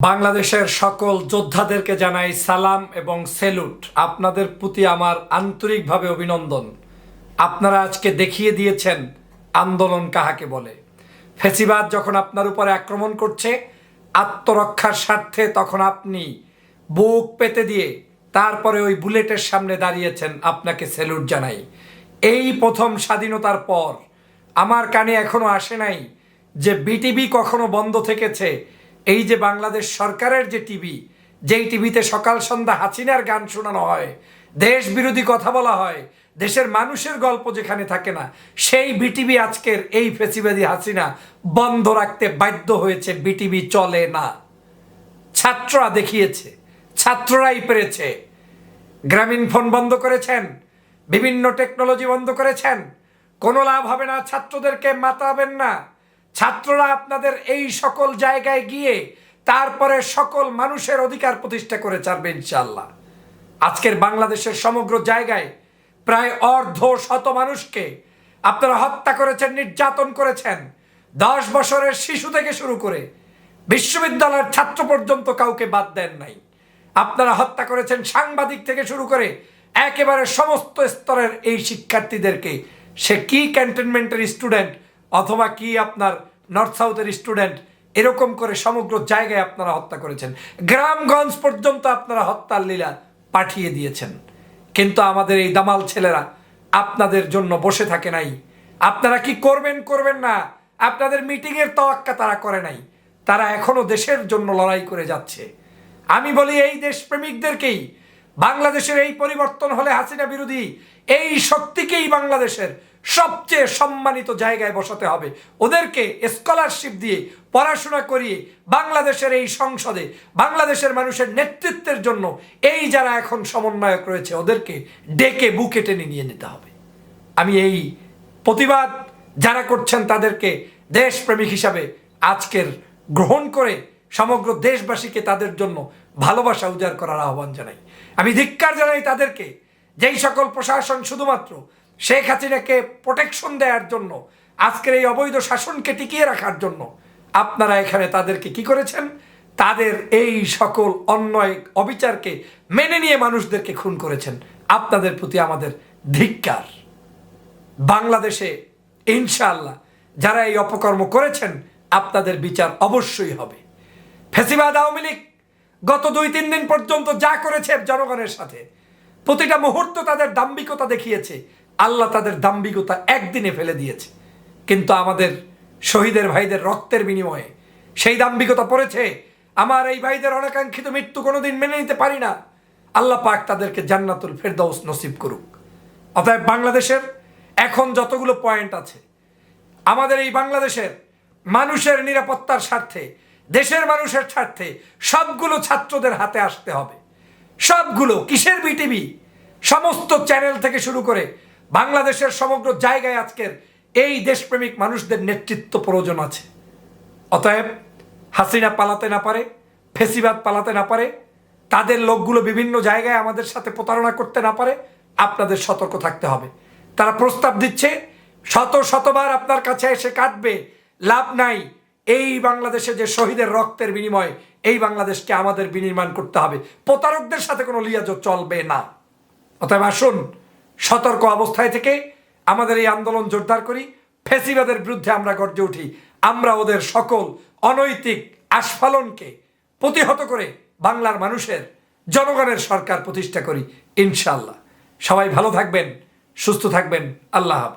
বাংলাদেশের সকল যোদ্ধাদেরকে জানাই সালাম এবং সেলুট। আপনাদের প্রতি আমার আন্তরিকভাবে অভিনন্দন। আপনারা আজকে দেখিয়ে দিয়েছেন আন্দোলন কাহাকে বলে। ফেসিবাদ যখন আপনার উপরে আক্রমণ করছে, আত্মরক্ষার স্বার্থে তখন আপনি বুক পেতে দিয়ে তারপরে ওই বুলেটের সামনে দাঁড়িয়েছেন আপনাকে সেলুট জানাই। এই প্রথম স্বাধীনতার পর আমার কানে এখনও আসে নাই যে বিটিভি কখনো বন্ধ থেকেছে এই যে বাংলাদেশ সরকারের যে টিভি, যেই টিভিতে সকাল সন্ধ্যা হাসিনার গান শোনানো হয়, দেশ বিরোধী কথা বলা হয়, দেশের মানুষের গল্প যেখানে থাকে না, সেই বিটিভি আজকের এই ফেসিবাদী হাসিনা বন্ধ রাখতে বাধ্য হয়েছে, বিটিভি চলে না। ছাত্ররা দেখিয়েছে, ছাত্ররাই পেরেছে। গ্রামীণ ফোন বন্ধ করেছেন, বিভিন্ন টেকনোলজি বন্ধ করেছেন, কোনো লাভ হবে না, ছাত্রদেরকে মাতাবেন না। ছাত্ররা আপনাদের এই সকল জায়গায় গিয়ে তারপরে সকল মানুষের অধিকার প্রতিষ্ঠা করে ছাড়বে ইনশাল্লাহ আজকের বাংলাদেশের সমগ্র জায়গায় প্রায় অর্ধ শত মানুষকে আপনারা হত্যা করেছেন, নির্যাতন করেছেন। দশ বছরের শিশু থেকে শুরু করে বিশ্ববিদ্যালয়ের ছাত্র পর্যন্ত কাউকে বাদ দেন নাই। আপনারা হত্যা করেছেন সাংবাদিক থেকে শুরু করে একেবারে সমস্ত স্তরের এই শিক্ষার্থীদেরকে। সে কি ক্যান্টনমেন্টের স্টুডেন্ট অথবা কি আপনার নর্থ সাউথের স্টুডেন্ট এরকম করে সমগ্র জায়গায় আপনারা হত্যা করেছেন। গ্রামগঞ্জ পর্যন্ত আপনারা হত্যার লীলা পাঠিয়ে দিয়েছেন। কিন্তু আমাদের এই দামাল ছেলেরা আপনাদের জন্য বসে থাকে নাই। আপনারা কি করবেন করবেন না? আপনাদের মিটিংয়ের তোয়াক্কা তারা করে নাই। তারা এখনও দেশের জন্য লড়াই করে যাচ্ছে। আমি বলি এই দেশপ্রেমিকদেরকেই। বাংলাদেশের এই পরিবর্তন হলে হাসিনা বিরোধী এই শক্তিকেই বাংলাদেশের সবচেয়ে সম্মানিত জায়গায় বসাতে হবে। ওদেরকে স্কলারশিপ দিয়ে পড়াশোনা করিয়ে বাংলাদেশের এই সংসদে, বাংলাদেশের মানুষের নেতৃত্বের জন্য এই যারা এখন সমন্বয়ক রয়েছে, ওদেরকে ডেকে বুকে টেনে নিয়ে নিতে হবে। আমি এই প্রতিবাদ যারা করছেন তাদেরকে দেশপ্রেমিক হিসাবে আজকের গ্রহণ করে সমগ্র দেশবাসীকে তাদের জন্য ভালোবাসা উজাড় করার আহ্বান জানাই। আমি ধিক্কার জানাই তাদেরকে, যেই সকল প্রশাসন শুধুমাত্র শেখ হাসিনাকে প্রোটেকশন দেওয়ার জন্য, আজকের এই অবৈধ শাসনকে টিকিয়ে রাখার জন্য আপনারা এখানে তাদেরকে কি করেছেন? তাদের এই সকল অন্যায় অবিচারকে মেনে নিয়ে মানুষদেরকে খুন করেছেন। আপনাদের প্রতি আমাদের ধিক্কার। বাংলাদেশে ইনশাআল্লাহ যারা এই অপকর্ম করেছেন, আপনাদের বিচার অবশ্যই হবে। ফেসিবাদ আওয়ামী লীগ গত দুই তিন দিন পর্যন্ত যা করেছে জনগণের সাথে, প্রতিটা মুহূর্ত তাদের দাম্ভিকতা দেখিয়েছে। আল্লাহ তাদের দাম্ভিকতা একদিনে ফেলে দিয়েছে। কিন্তু আমাদের শহীদের ভাইদের রক্তের বিনিময়ে সেই দাম্ভিকতা পড়েছে। আমার এই ভাইদের অনাকাঙ্ক্ষিত মৃত্যু কোনোদিন মেনে নিতে পারি না। আল্লাহ পাক তাদেরকে জান্নাতুল ফেরদাউস নসিব করুক। অতএব বাংলাদেশের এখন যতগুলো পয়েন্ট আছে, আমাদের এই বাংলাদেশের মানুষের নিরাপত্তার স্বার্থে, দেশের মানুষের স্বার্থে সবগুলো ছাত্রদের হাতে আসতে হবে। সবগুলো, কিসের বিটিভি? সমস্ত চ্যানেল থেকে শুরু করে বাংলাদেশের সমগ্র জায়গায় আজকের এই দেশপ্রেমিক মানুষদের নেতৃত্ব প্রয়োজন আছে। অতএব হাসিনা পালাতে না পারে, ফেসিবাদ পালাতে না পারে, তাদের লোকগুলো বিভিন্ন জায়গায় আমাদের সাথে প্রতারণা করতে না পারে, আপনাদের সতর্ক থাকতে হবে। তারা প্রস্তাব দিচ্ছে, শত শতবার আপনার কাছে এসে কাটবে লাভ নাই, এই বাংলাদেশে যে শহীদের রক্তের বিনিময়ে এই বাংলাদেশকে আমাদের বিনির্মাণ করতে হবে। প্রতারকদের সাথে কোনো লিয়াজ চলবে না। অতএব আসুন সতর্ক অবস্থায় থেকে আমাদের এই আন্দোলন জোরদার করি। ফেসিবাদের বিরুদ্ধে আমরা গর্জে উঠি। আমরা ওদের সকল অনৈতিক আস্ফালনকে প্রতিহত করে বাংলার মানুষের, জনগণের সরকার প্রতিষ্ঠা করি ইনশাল্লাহ সবাই ভালো থাকবেন, সুস্থ থাকবেন। আল্লাহ